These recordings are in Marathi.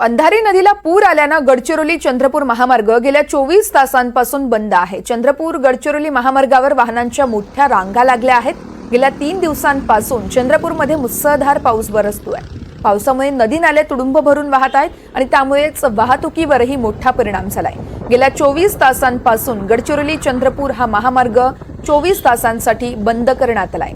अंधारी नदीला पूर आल्यानं गडचिरोली चंद्रपूर महामार्ग गेल्या चोवीस तासांपासून बंद आहे. चंद्रपूर गडचिरोली महामार्गावर वाहनांच्या मोठ्या रांगा लागल्या आहेत. गेल्या तीन दिवसांपासून चंद्रपूरमध्ये मुसळधार पाऊस बरसतोय. पावसामुळे नदी नाले तुडुंब भरून वाहत आहेत आणि त्यामुळेच वाहतुकीवरही मोठा परिणाम झालाय. गेल्या चोवीस तासांपासून गडचिरोली चंद्रपूर हा महामार्ग चोवीस तासांसाठी बंद करण्यात आलाय.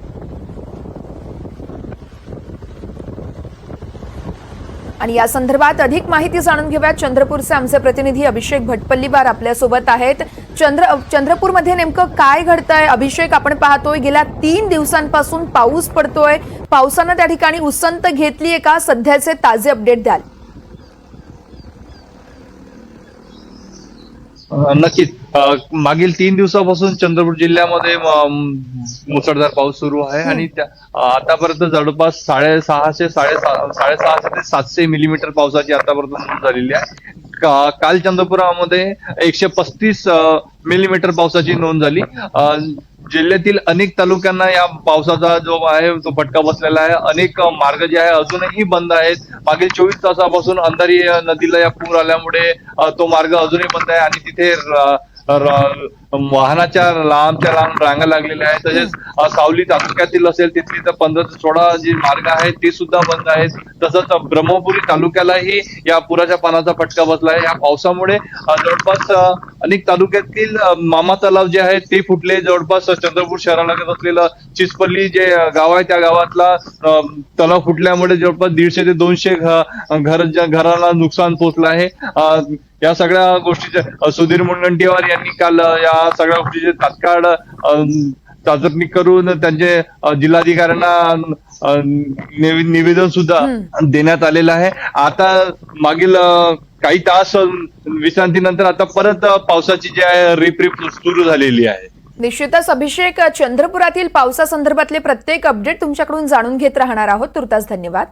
आणि या संदर्भात अधिक माहिती जाणून घेऊया. चंद्रपूरचे आमचे प्रतिनिधी अभिषेक भटपल्लीवार आपल्यासोबत आहेत. चंद्र चंद्रपूरमध्ये नेमकं काय घडतंय? अभिषेक आपण पाहतोय गेल्या तीन दिवसांपासून पाऊस पडतोय. पावसानं त्या ठिकाणी उसंत घेतलीये का? सध्याचे ताजे अपडेट द्याल. नक्कीच. मागील तीन दिवसापासून चंद्रपूर जिल्ह्यामध्ये मुसळधार पाऊस सुरू आहे आणि आतापर्यंत जवळपास साडेसहाशे साडेसहा साडेसहाशे ते सातशे मिलीमीटर पावसाची आतापर्यंत नोंद झालेली आहे. का- काल चंद्रपुरामध्ये एकशे पस्तीस मिलीमीटर पावसाची नोंद झाली. जिल्ह्यातील अनेक तालुक्यांना या पावसाचा जो आहे तो फटका बसलेला आहे. अनेक मार्ग जे आहे अजूनही बंद आहेत. मागील चोवीस तासापासून अंधारी नदीला या पूर आल्यामुळे तो मार्ग अजूनही बंद आहे आणि तिथे Pero वाहनाच्या लांबच्या लांब रांगा लागलेल्या आहेत. तसेच सावली तालुक्यातील असेल तिथली तर पंधरा ते सोळा जे मार्ग आहेत ते सुद्धा बंद आहेत. तसंच ब्रह्मपुरी तालुक्यालाही या पुराच्या पाण्याचा फटका बसला आहे या पावसामुळे जवळपास अनेक तालुक्यातील मामा तलाव जे आहेत ते फुटले. जवळपास चंद्रपूर शहरालगत असलेलं चिचपल्ली जे गाव आहे त्या गावातला तलाव फुटल्यामुळे जवळपास दीडशे ते दोनशे घर घराला नुकसान पोहोचलं आहे. या सगळ्या गोष्टीच्या सुधीर मुनगंटीवार यांनी काल या या सगळ्या गोष्टीचे तात्काळ चाचपणी करून त्यांचे जिल्हाधिकाऱ्यांना निवेदन सुद्धा देण्यात आलेलं आहे. आता मागील काही तास विश्रांतीनंतर आता परत पावसाची जी आहे रिपरिप सुरू झालेली आहे. निश्चितच अभिषेक चंद्रपुरातील पावसासंदर्भातले प्रत्येक अपडेट तुमच्याकडून जाणून घेत राहणार आहोत. तुर्तास धन्यवाद.